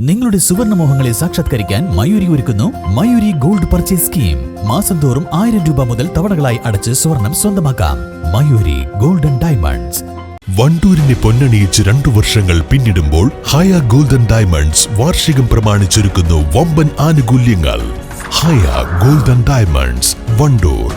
നിങ്ങളുടെ സുവർണ മോഹങ്ങളെ സാക്ഷാത്കരിക്കാൻ മയൂരി ഒരുക്കുന്നു മയൂരി ഗോൾഡ് പർച്ചേസ് സ്കീം. മാസം തോറും ആയിരം രൂപ മുതൽ തവണകളായി അടച്ച് സ്വർണം സ്വന്തമാക്കാം. Mayoori golden diamonds. വണ്ടൂരിനെ പൊന്നണിയിച്ച് രണ്ടു വർഷങ്ങൾ പിന്നിടുമ്പോൾ ഹയ ഗോൾഡൻ ഡയമണ്ട്സ് വാർഷികം പ്രമാണിച്ചൊരുക്കുന്നു വമ്പൻ ആനുകൂല്യങ്ങൾ. Haya golden diamonds Wandoor.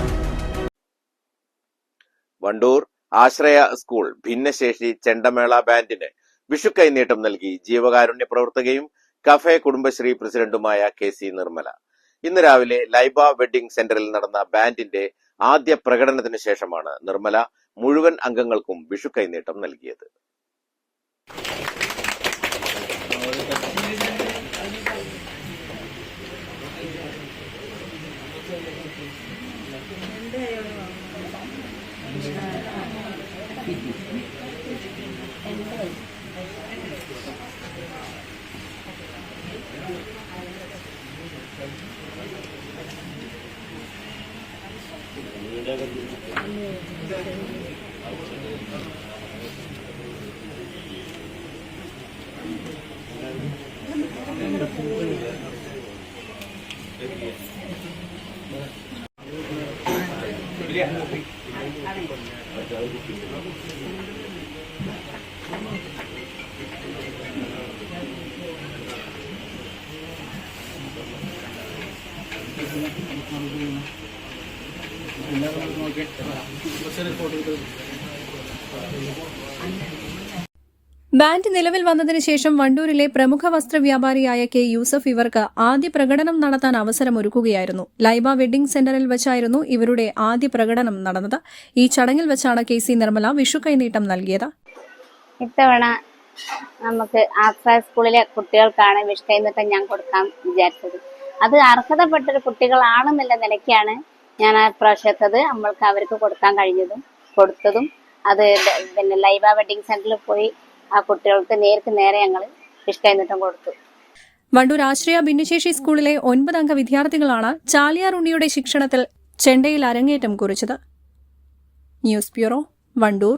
Wandoor Ashraya school ഭിന്നശേഷി ചെണ്ടമേള ബാൻഡിന് വിഷു കൈനീട്ടം നൽകി ജീവകാരുണ്യ പ്രവർത്തകയും കഫേ കുടുംബശ്രീ പ്രസിഡന്റുമായ കെ സി നിർമ്മല. ഇന്ന് രാവിലെ ലൈബ വെഡ്ഡിംഗ് സെന്ററിൽ നടന്ന ബാൻഡിന്റെ ആദ്യ പ്രകടനത്തിന് ശേഷമാണ് നിർമ്മല മുഴുവൻ അംഗങ്ങൾക്കും വിഷു കൈനീട്ടം നൽകിയത്. Gracias. ബാൻഡ് നിലവിൽ വന്നതിന് ശേഷം വണ്ടൂരിലെ പ്രമുഖ വസ്ത്ര വ്യാപാരിയായ കെ യൂസഫ് ഇവർക്ക് ആദ്യ പ്രകടനം നടത്താൻ അവസരമൊരുക്കുകയായിരുന്നു ലൈബ വെഡിംഗ് സെന്ററിൽ വെച്ചായിരുന്നു ഇവരുടെ ആദ്യ പ്രകടനം നടന്നത്. ഈ ചടങ്ങിൽ വെച്ചാണ് കെ സി നിർമ്മല വിഷു കൈനീട്ടം നൽകിയത്. ഇത്തവണ നമുക്ക് ആക്സ സ്കൂളിലെ കുട്ടികൾക്കാണ് വിഷ്കൈന്നിട്ടം ഞാൻ കൊടുക്കാൻ വിചാരിച്ചത്. അത് അർഹതപ്പെട്ടൊരു കുട്ടികളാണെന്നുള്ള നിലയ്ക്കാണ് ഞാൻ ആ പ്രാവശ്യത്തത് നമ്മൾക്ക് അവർക്ക് കൊടുക്കാൻ കഴിഞ്ഞതും കൊടുത്തതും. അത് പിന്നെ ലൈബ വെഡിങ് സെന്ററിൽ പോയി ആ കുട്ടികൾക്ക് നേർക്ക് നേരെ ഞങ്ങൾ വിഷ്കൈന്നിട്ടം കൊടുത്തു. വണ്ടൂർ ആശ്രയ ഭിന്നശേഷി സ്കൂളിലെ ഒൻപതംഗ വിദ്യാർത്ഥികളാണ് ചാലിയാർ ഉണ്ണിയുടെ ശിക്ഷണത്തിൽ ചെണ്ടയിൽ അരങ്ങേറ്റം കുറിച്ചത്. News bureau Wandoor.